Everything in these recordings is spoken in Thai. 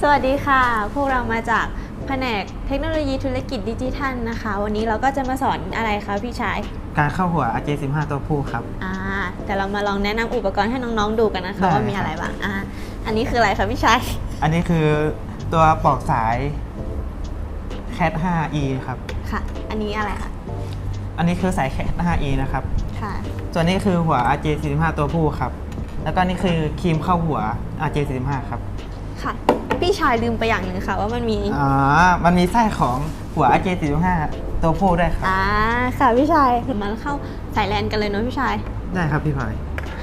สวัสดีค่ะ พวกเรามาจากแผนกเทคโนโลยีธุรกิจดิจิทัลนะคะ วันนี้เราก็จะมาสอนอะไรคะพี่ชาย การเข้าหัว RJ15 ตัวผู้ครับ อ่าแต่เรามาลองแนะนำอุปกรณ์ให้น้องๆดูกันนะคะ ได้ ว่ามีอะไรบ้างอ่าอันนี้คืออะไรคะพี่ชาย อันนี้คือตัวปลอกสาย Cat 5e ครับ ค่ะ อันนี้อะไรคะ อันนี้คือสาย Cat 5e นะครับ ค่ะ ส่วนนี้คือหัว RJ45 ตัวผู้ครับ แล้วก็นี่คือครีมเข้าหัว RJ45 ครับ ค่ะ พี่ชายลืมไปอย่างหนึ่งค่ะว่ามันมีอ๋อ มันมีไส้ของหัว RJ45 ตัวผู้ด้วยครับ อ่าค่ะพี่ชายมาเข้าสายแลนกันเลยเนาะพี่ชายได้ครับพี่พลอย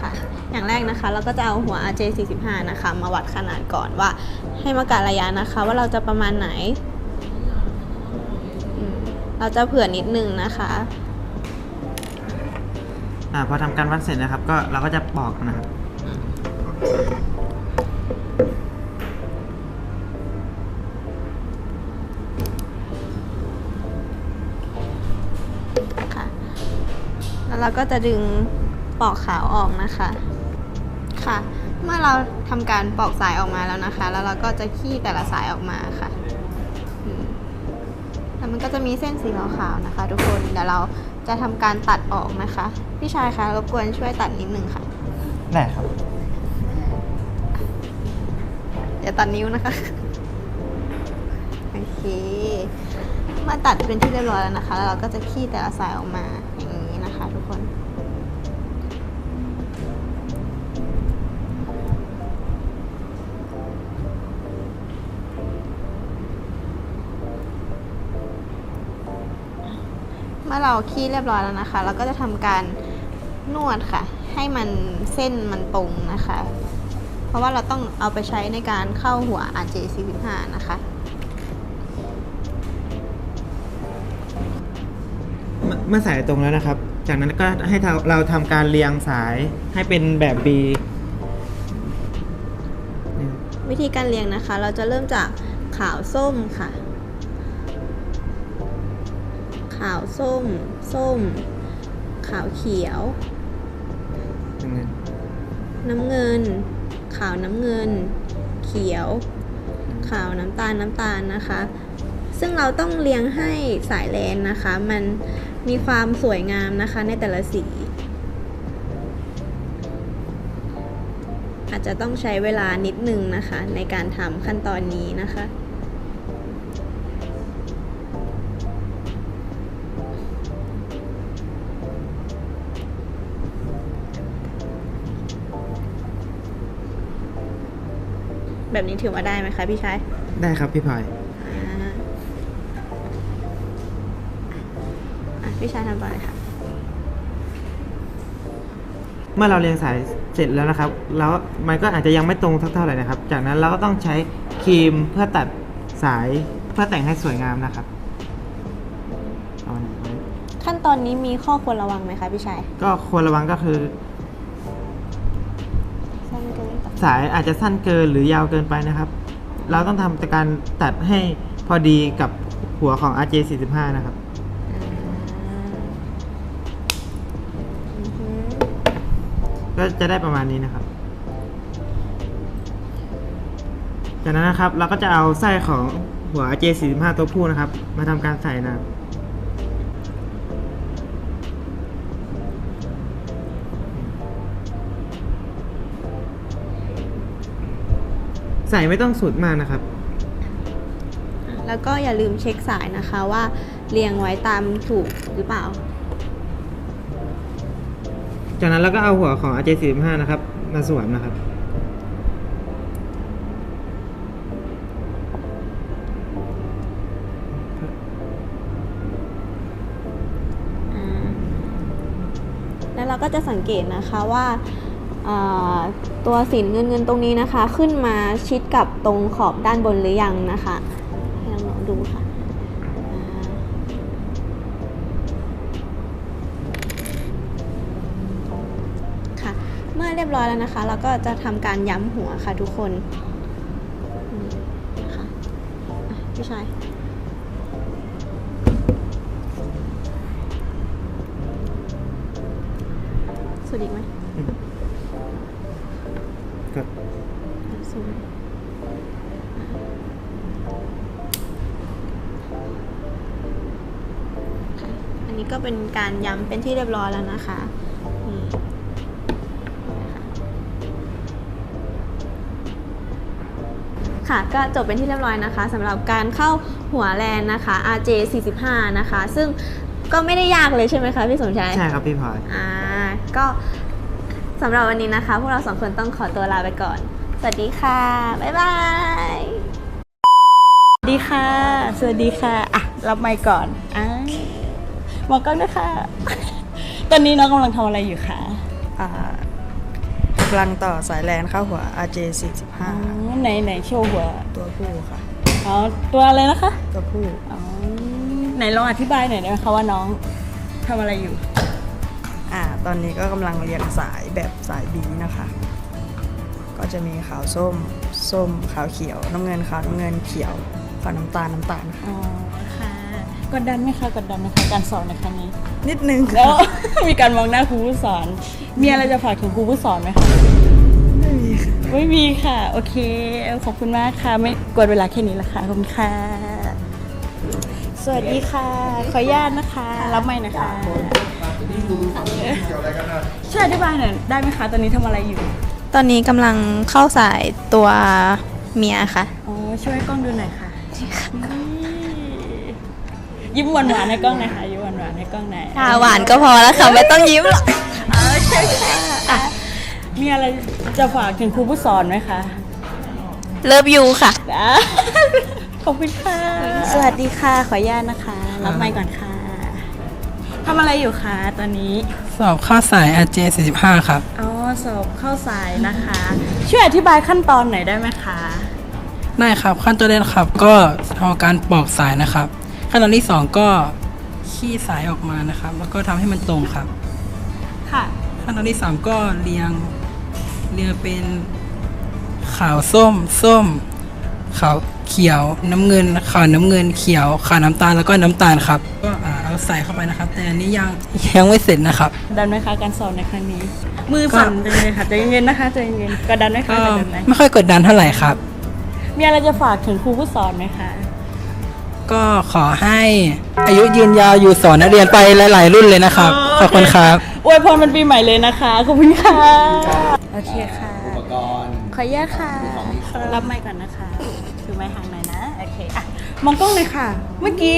ค่ะ อย่างแรกนะคะ เราก็จะเอาหัว RJ45 นะคะ มาวัดขนาดก่อนว่าให้มากะระยะนะคะ ว่าเราจะประมาณไหนอืมเราจะเผื่อนิดนึงนะคะ อ่าพอทำการวัดเสร็จนะครับ ก็เราก็จะปอกนะครับ แล้วเราก็จะดึงปอกขาวออกนะคะ ค่ะ เมื่อเราทำการปอกสายออกมาแล้วนะคะ แล้วเราก็จะขี้แต่ละสายออกมาค่ะอืมแล้วมันก็จะมีเส้นสีขาวๆนะคะ ทุกคน เดี๋ยวเราจะทำการตัดออกนะคะ พี่ชายคะรบกวนช่วยตัดนิดนึงค่ะ ได้ครับเดี๋ยวตัดนิ้วนะคะ โอเคเมื่อตัดเป็นที่เรียบร้อยแล้วนะคะ แล้วเราก็จะขี้แต่ละสายออกมา เมื่อเราขี้เรียบร้อยแล้วนะคะ เราก็จะทำการนวดค่ะ ให้มันเส้นมันตรงนะคะ เพราะว่าเราต้องเอาไปใช้ในการเข้าหัว RJ45 นะคะเมื่อเมื่อสายตรงแล้วนะครับ จากนั้นก็ให้เราเราทำการเรียงสายให้เป็นแบบ B นี่วิธีการเรียงนะคะ เราจะเริ่มจากขาวส้มค่ะ ขาวส้ม ส้ม ขาวเขียวยังไงน้ำเงิน ขาวน้ำเงิน เขียว ขาวน้ำตาลน้ำตาลนะคะ ซึ่งเราต้องเรียงให้สายแลนนะคะ มันมีความสวยงามนะคะในแต่ละสี อาจจะต้องใช้เวลานิดนึงนะคะ ในการทำขั้นตอนนี้นะคะ แบบนี้ถือว่าได้ไหมคะพี่ชายได้ครับพี่พลอยอ่าอะพี่ชายทำต่อเลยค่ะ เมื่อเราเรียงสายเสร็จแล้วนะครับ แล้วมันก็อาจจะยังไม่ตรงสักเท่าไหร่นะครับ จากนั้นเราก็ต้องใช้ครีมเพื่อตัดสายเพื่อแต่งให้สวยงามนะครับเอาอันนี้ไว้ขั้นตอนนี้มีข้อควรระวังไหมคะพี่ชาย ก็ควรระวังก็คือสั้นเกินต่อ สายอาจจะสั้นเกินหรือยาวเกินไปนะครับ เราต้องทำการตัดให้พอดีกับหัวของ RJ45 นะครับอ่าอือหือก็จะได้ประมาณนี้นะครับ จากนั้นนะครับเราก็จะเอาไส้ของหัว J45 ตัวผู้นะครับ มาทำการใส่นะครับ ใส่ไม่ต้องสุดมากนะครับ แล้วก็อย่าลืมเช็คสายนะคะว่าเรียงไว้ตามถูกหรือเปล่า จากนั้นเราก็เอาหัวของ RJ45 นะครับ มาสวมนะครับอ่าแล้วเราก็จะสังเกตนะคะว่าอ่า ตัวสีเงินเงินๆตรงนี้นะคะ ขึ้นมาชิดกับตรงขอบด้านบนหรือยังนะคะให้น้องๆดูค่ะค่ะ เมื่อเรียบร้อยแล้วนะคะ เราก็จะทำการย้ำหัวค่ะทุกคนอืมค่ะอะพี่ชายสุดอีกไหม สูอันนี้ก็เป็นการย้ำเป็นที่เรียบร้อยแล้วนะคะค่ะก็จบเป็นที่เรียบร้อยนะคะสำหรับการเข้าหัวแลนนะคะ RJ 45นะคะ ซึ่งก็ไม่ได้ยากเลยใช่ไหมคะพี่สมชาย ใช่ครับพี่พลอยอ่าก็สำหรับวันนี้นะคะ พวกเราสองคนต้องขอตัวลาไปก่อน สวัสดีค่ะ บ๊ายบายสวัสดีค่ะ สวัสดีค่ะ อะ รับไมค์ก่อนอ่ามองกล้องด้วยค่ะ ตอนนี้น้องกำลังทำอะไรอยู่คะอ่ากำลังต่อสายแลนเข้าหัว RJ อ๋อไหนไหนโชว์หัว45ตัวผู้ค่ะ อ๋อตัวอะไรนะคะ ตัวผู้อ๋อ ไหนลองอธิบายหน่อยได้ไหมคะว่าน้องทำอะไรอยู่ อ่า ตอนนี้ก็กำลังเรียงสายแบบสายบีนะคะ ก็จะมีขาวส้ม ส้มขาวเขียว น้ำเงินขาวน้ำเงินเขียวขาวน้ำตาลน้ำตาลค่ะอ๋อค่ะกดดันไหมคะกดดันไหมคะการสอนในครั้งนี้ นิดนึงแล้ว มีการมองหน้าครูผู้สอน มีอะไรจะฝากถึงครูผู้สอนไหมคะไม่มีค่ะไม่มีค่ะ โอเค ขอบคุณมากค่ะ ไม่กดเวลาแค่นี้ละค่ะขอบคุณค่ะ สวัสดีค่ะ ขออนุญาตนะคะ รับไม่นะคะช่วยอธิบายหน่อยได้ไหมคะ ตอนนี้ทำอะไรอยู่ต อนนี้กำลังเข้าสายตัวเมียค่ะ อ๋อช่วยให้กล้องดูหน่อยค่ะ ยิ้มหวานๆให้กล้องหน่อยค่ะยิ้มหวานๆให้กล้องหน่อยค่ะหวานก็พอแล้วค่ะไม่ต้องยิ้มหรอกอ๋อใช่ค่ะอะมีอะไรจะฝากถึงครูผู้สอนไหมคะ เลิฟยูค่ะอะ ขอบคุณค่ะ สวัสดีค่ะ ขออนุญาตนะคะ รับไมค์ก่อนค่ะทำอะไรอยู่คะตอนนี้ สอบข้อสาย RJ 45 ครับ อ๋อ สอบเข้าสายนะคะ ช่วยอธิบายขั้นตอนหน่อยได้ไหมคะได้ครับขั้นตอนแรกครับ ก็ทำการปอกสายนะครับ ขั้นตอนที่ 2 ก็ขี้สายออกมานะครับ แล้วก็ทำให้มันตรงครับ ค่ะ ขั้นตอนที่ 3 ก็เรียงเรียงเป็นขาวส้ม ส้ม ขาวเขียวน้ำเงินขาวน้ำเงินเขียวขาวน้ำตาลแล้วก็น้ำตาลครับ ก็อ่าเอา ใส่เข้าไปนะครับ แต่อันนี้ยังยังไม่เสร็จนะครับ ดันไหมคะการสอบในครั้งนี้ มือสั่นจังเลยค่ะใจเย็นๆนะคะใจเย็นๆกดดันไหมคะก็กดดันไหมไม่ค่อยกดดันเท่าไหร่ครับ มีอะไรจะฝากถึงครูผู้สอนไหมคะก็ขอให้อายุยืนยาวอยู่สอนนักเรียนไปหลาย ๆ รุ่นเลยนะครับขอบคุณครับอวยพรเป็นปีใหม่เลยนะคะขอบคุณค่ะโอเคค่ะอุปกรณ์ขออนุญาตค่ะรับไมค์ก่อนนะคะถือไม้ห่างหน่อยนะโอเคอะมองกล้องเลยค่ะ เมื่อกี้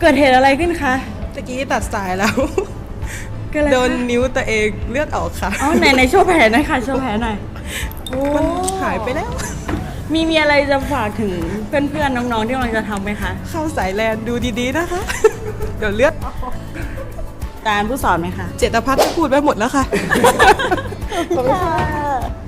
เกิดเหตุอะไรขึ้นคะ ตะกี้ตัดสายแล้ว เกิดอะไรโดนคะนิ้วตัวเองเลือดออกค่ะ อ๋อไหนไหนโชว์แผลหน่อยค่ะโชว์แผลหน่อยโอ้มันหายไปแล้ว มีมีอะไรจะฝากถึงเพื่อนๆน้องๆที่กำลังจะทำไหมคะเข้าสายแลนดูดีๆนะคะ เดี๋ยวเลือดออกตามผู้สอนไหมคะ เจตพัฒน์พูดไปหมดแล้วค่ะขอบ